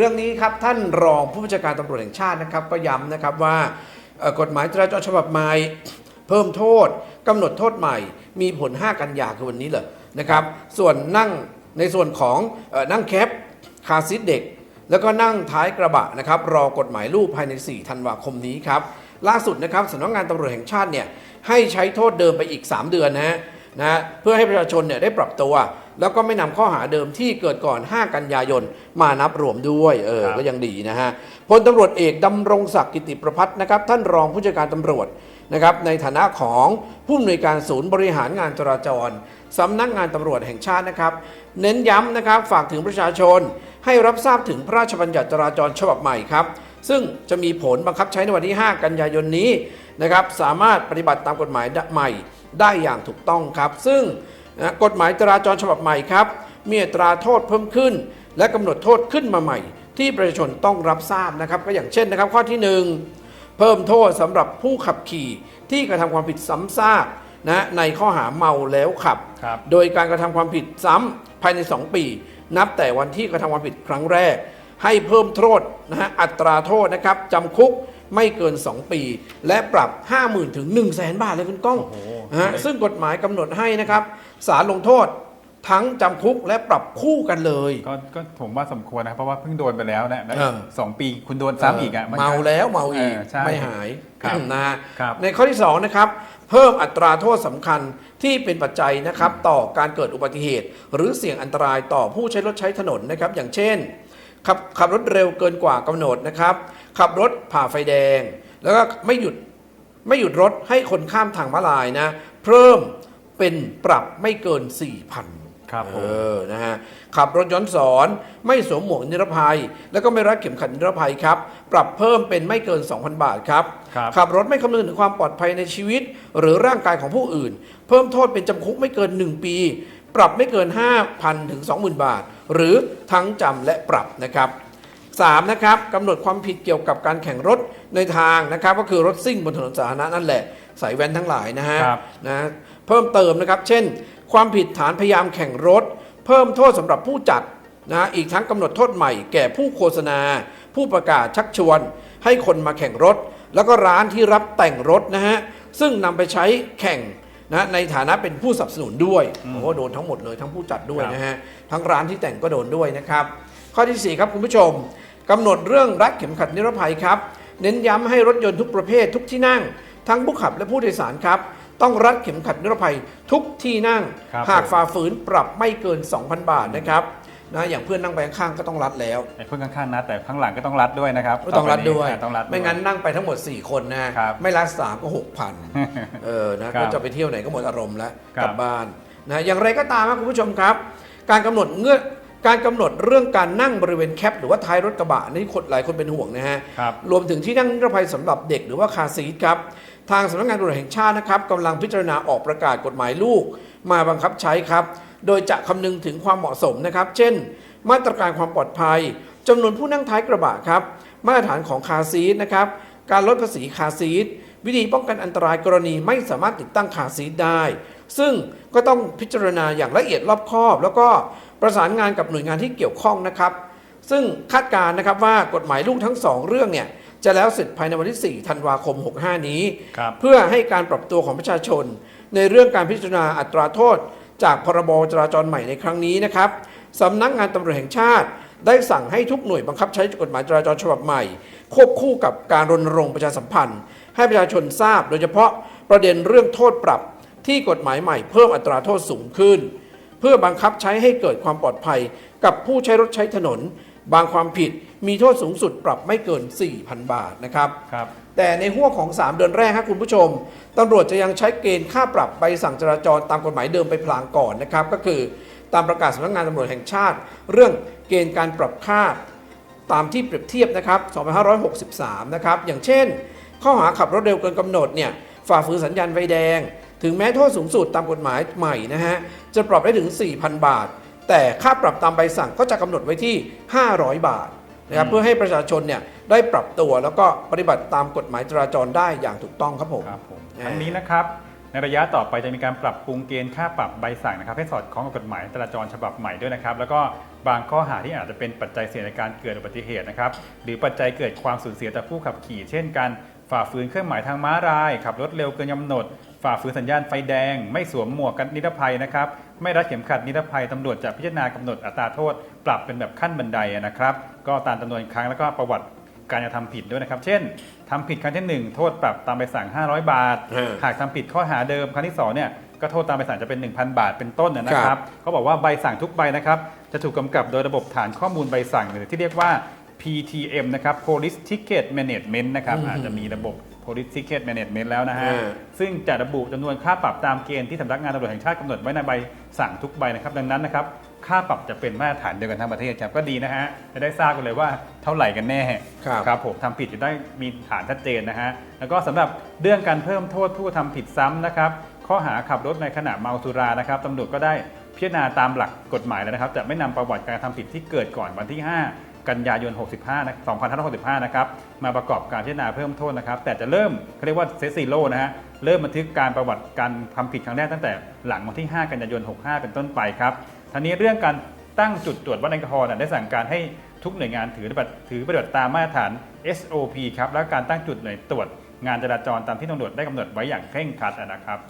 เรื่องนี้ครับท่านรองผู้บัญชาการตำรวจแห่งชาตินะครับ ก็ย้ำนะครับว่ากฎหมายจราจรฉบับใหม่เพิ่มโทษกำหนดโทษใหม่ มีผล 5 กันยาคือวันนี้เลยนะครับ ส่วนนั่งในส่วนของนั่งแคปคาซีทเด็ก แล้วก็นั่งท้ายกระบะนะครับรอกฎหมายลูกภายใน 4 ธันวาคมนี้ครับล่าสุดนะครับสำนักงานตำรวจแห่งชาติเนี่ยให้ใช้โทษเดิมไปอีก 3 เดือนนะฮะ นะฮะเพื่อให้ประชาชนเนี่ยได้ปรับตัว แล้วก็ไม่นำข้อหาเดิมที่เกิดก่อน 5 กันยายนมานับรวมด้วยเออครับก็ยังดีนะฮะพลตำรวจเอกดำรงศักดิ์กิติประพัฒน์นะครับท่านรองผู้จัดการตำรวจนะครับในฐานะของผู้อำนวยการศูนย์บริหารงานจราจรสำนักงานตำรวจแห่งชาตินะครับ เน้นย้ำนะครับฝากถึงประชาชน ให้รับทราบถึงพระราชบัญญัติจราจรฉบับใหม่ครับ ซึ่งจะมีผลบังคับใช้ในวันที่ 5 กันยายนนี้นะครับ สามารถปฏิบัติตามกฎหมายใหม่ ได้อย่างถูกต้องครับ ซึ่งนะกฎหมายจราจรฉบับใหม่ครับ มีอัตราโทษเพิ่มขึ้น และกำหนดโทษขึ้นมาใหม่ ที่ประชาชนต้องรับทราบนะครับ ก็อย่างเช่นนะครับ ข้อที่ 1 เพิ่มโทษสำหรับผู้ขับขี่ที่กระทำความผิดซ้ำซากนะในข้อหาเมาแล้วขับครับโดยการกระทำความผิดซ้ำภายใน 2 ปี นับแต่วันที่กระทำความผิดครั้งแรก ให้เพิ่มโทษนะฮะอัตราโทษนะครับจำคุก ไม่เกิน 2 ปี และปรับ 50,000ถึง1 0 0 0 0แบาทเลยคุณก้องโอ้โห นะฮะซึ่งกฎหมายกำหนดให้นะครับศาลลงโทษทั้งจำคุกและปรับคู่กันเลย ก็ก็ผมว่าสมควรนะครับเพราะว่าเพิ่งโดนไปแล้วนะแล้วเออ สองปีคุณโดนซ้ำอีกอะนก็ เมาแล้วเมาอีกเออใช่ไม่หายครับนะฮะครับ ในข้อที่สองนะครับเพิ่มอัตราโทษสำคัญที่เป็นปัจจัยนะครับ ต่อการเกิดอุบัติเหตุ หรือเสี่ยงอันตรายต่อผู้ใช้รถใช้ถนนนะครับ อย่างเช่น ขับขับรถเร็วเกินกว่ากำหนดนะครับ ขับรถผ่าไฟแดง แล้วก็ไม่หยุดไม่หยุดรถให้คนข้ามทางม้าลายนะ เพิ่มเป็นปรับไม่เกิน 4,000ครับผเอมอนะฮะขับรถย้อนสอนไม่สวมหมวกนิรภัย แล้วก็ไม่รัดเข็มขัดนิรภัยครับ ปรับเพิ่มเป็นไม่เกิน 2,000 บาทครับครับขับรถไม่คำนึงถึงความปลอดภัยในชีวิต หรือร่างกายของผู้อื่น เพิ่มโทษเป็นจำคุกไม่เกิน 1 ปี ปรับไม่เกิน 5,000 ถึง 20,000 บาท หรือทั้งจำและปรับนะครับ 3 นะครับกำหนดความผิดเกี่ยวกับการแข่งรถในทางนะครับ ก็คือรถซิ่งบนถนนสาธารณะนั่นแหละสายแว้นทั้งหลายนะฮะครับ นะเพิ่มเติมนะครับ เช่น ความผิดฐานพยายามแข่งรถ เพิ่มโทษสำหรับผู้จัดนะอีกทั้งกำหนดโทษใหม่ แก่ผู้โฆษณา ผู้ประกาศชักชวน ให้คนมาแข่งรถ แล้วก็ร้านที่รับแต่งรถนะฮะซึ่งนำไปใช้แข่ง นะในฐานะเป็นผู้สนับสนุนด้วยโอ้โหโดนทั้งหมดเลยทั้งผู้จัดด้วยนะฮะทั้งร้านที่แต่งก็โดนด้วยนะครับ ข้อที่ 4 ครับคุณผู้ชมกำหนดเรื่องรัดเข็มขัดนิรภัยครับ เน้นย้ำให้รถยนต์ทุกประเภททุกที่นั่ง ทั้งผู้ขับและผู้โดยสารครับ ต้องรัดเข็มขัดนิรภัยทุกที่นั่งครับหากผมฝ่าฝืนปรับไม่เกิน 2,000 บาทนะครับ นะอย่างเพื่อนนั่งไปข้างๆก็ต้องรัดแล้วไอ้เพื่อนข้างๆนะแต่ข้างหลังก็ต้องรัดด้วยนะครับก็ต้องรัดด้วยต่อไปนี้ต้องรัดด้วยไม่งั้นนั่งไปทั้งหมด 4 คนนะครับไม่รัดสามก็6,000เออนะครับก็จะไปเที่ยวไหนก็หมดอารมณ์แล้วครับกลับบ้านนะอย่างไรก็ตามนะคุณผู้ชมครับ การกำหนดเงื่อนการกำหนดเรื่องการนั่งบริเวณแคปหรือว่าท้ายรถกระบะนี่คนหลายคนเป็นห่วงนะฮะครับรวมถึงที่นั่งนิรภัยสำหรับเด็กหรือว่าคาร์ซีทครับทางสำนักงานตำรวจแห่งชาตินะครับกำลังพิจารณาออกประกาศกฎหมายลูก มาบังคับใช้ครับ โดยจะคำนึงถึงความเหมาะสมนะครับ เช่น มาตรการความปลอดภัยจำนวนผู้นั่งท้ายกระบะครับ มาตรฐานของคาร์ซีทนะครับ การลดภาษีคาร์ซีทวิธีป้องกันอันตรายกรณีไม่สามารถติดตั้งคาร์ซีทได้ ซึ่งก็ต้องพิจารณาอย่างละเอียดรอบคอบ แล้วก็ประสานงานกับหน่วยงานที่เกี่ยวข้องนะครับ ซึ่งคาดการณ์นะครับว่ากฎหมายลูกทั้งสองเรื่องเนี่ยจะแล้วเสร็จภายในวันที่ 4 ธันวาคม 65 นี้ครับเพื่อให้การปรับตัวของประชาชน ในเรื่องการพิจารณาอัตราโทษ จากพรบจราจรใหม่ในครั้งนี้นะครับสำนักงานตำรวจแห่งชาติ ได้สั่งให้ทุกหน่วยบังคับใช้กฎหมายจราจรฉบับใหม่ ควบคู่กับการรณรงค์ประชาสัมพันธ์ ให้ประชาชนทราบ โดยเฉพาะประเด็นเรื่องโทษปรับที่กฎหมายใหม่เพิ่มอัตราโทษสูงขึ้น เพื่อบังคับใช้ให้เกิดความปลอดภัยกับผู้ใช้รถใช้ถนน บางความผิดมีโทษสูงสุดปรับไม่เกิน 4,000 บาทนะครับ ครับ แต่ในห่วงของ 3 เดือนแรกครับคุณผู้ชมตำรวจจะยังใช้เกณฑ์ค่าปรับใบสั่งจราจรตามกฎหมายเดิมไปพลางก่อนนะครับ ก็คือตามประกาศสำนักงานตำรวจแห่งชาติ เรื่องเกณฑ์การปรับค่าตามที่เปรียบเทียบนะครับ2563 นะครับ อย่างเช่น ข้อหาขับรถเร็วเกินกำหนดเนี่ยฝ่าฝืนสัญญาณไฟแดง ถึงแม้โทษสูงสุดตามกฎหมายใหม่นะฮะจะปรับได้ถึง 4,000 บาท แต่ค่าปรับตามใบสั่งก็จะกำหนดไว้ที่ 500 บาทนะครับอืมเพื่อให้ประชาชนเนี่ยได้ปรับตัวแล้วก็ปฏิบัติตามกฎหมายจราจรได้อย่างถูกต้องครับผมครับผมอ่าทั้งนี้นะครับในระยะต่อไปจะมีการปรับปรุงเกณฑ์ค่าปรับใบสั่งนะครับ ให้สอดคล้องกับกฎหมายจราจรฉบับใหม่ด้วยนะครับ แล้วก็บางข้อหาที่อาจจะเป็นปัจจัยเสี่ยงในการเกิดอุบัติเหตุนะครับ หรือปัจจัยเกิดความสูญเสียต่อผู้ขับขี่ เช่นการฝ่าฝืนเครื่องหมายทางม้าลาย ขับรถเร็วเกินกำหนด ฝ่าฝืนสัญญาณไฟแดง ไม่สวมหมวกกันนิรภัยนะครับ ไม่รัดเข็มขัดนิรภัยตำรวจจะพิจารณากำหนดอัตราโทษ ปรับเป็นแบบขั้นบันไดนะครับ ก็ตามจำนวนครั้งแล้วก็ประวัติการกระทำผิดด้วยนะครับ เช่นทำผิดครั้งที่หนึ่งโทษปรับตามใบสั่ง 500 บาทฮะหากทำผิดข้อหาเดิมครั้งที่2เนี่ยก็โทษตามใบสั่งจะเป็น 1,000 บาทเป็นต้นนะคครัรับบ เขาบอกว่าใบสั่งทุกใบนะครับ จะถูกกำกับโดยระบบฐานข้อมูลใบสั่งหรือที่เรียกว่า PTM นะครับ Police Ticket Management นะครับอืมอาจจะมีระบบ Police Ticket Management แล้วนะฮะอ่าซึ่งจะระบุจำนวนค่าปรับตามเกณฑ์ที่สำนักงานตำรวจแห่งชาติกำหนดไว้ในใบสั่งทุกใบนะครับ ดังนั้นนะครับ ค่าปรับจะเป็นมาตรฐานเดียวกันทั้งประเทศครับก็ดีนะฮะ จะได้ทราบกันเลยว่าเท่าไหร่กันแน่ ครับ ครับผมทำผิดจะได้มีฐานชัดเจนนะฮะ แล้วก็สำหรับเรื่องการเพิ่มโทษผู้ทำผิดซ้ำนะครับ ข้อหาขับรถในขณะเมาสุรานะครับตำรวจก็ได้พิจารณาตามหลักกฎหมายแล้วนะครับ จะไม่นำประวัติการทำผิดที่เกิดก่อนวันที่ 5 กันยายน 65นะ2565 นะครับ มาประกอบการพิจารณาเพิ่มโทษนะครับ แต่จะเริ่มเขาเรียกว่าเซซีโร่นะฮะ เริ่มบันทึกการประวัติการทำผิดครั้งแรกตั้งแต่หลังวันที่ 5 กันยายน 65 เป็นต้นไปครับทีนี้เรื่องการตั้งจุดตรวจวัดแอลกอฮอล์นะได้สั่งการให้ทุกหน่วยงานถือปฏิบัติถือปฏิบัติตามมาตรฐาน SOP ครับ และการตั้งจุดหน่วยตรวจงานจราจรตามที่ตำรวจได้กำหนดไว้อย่างเคร่งครัดนะครับ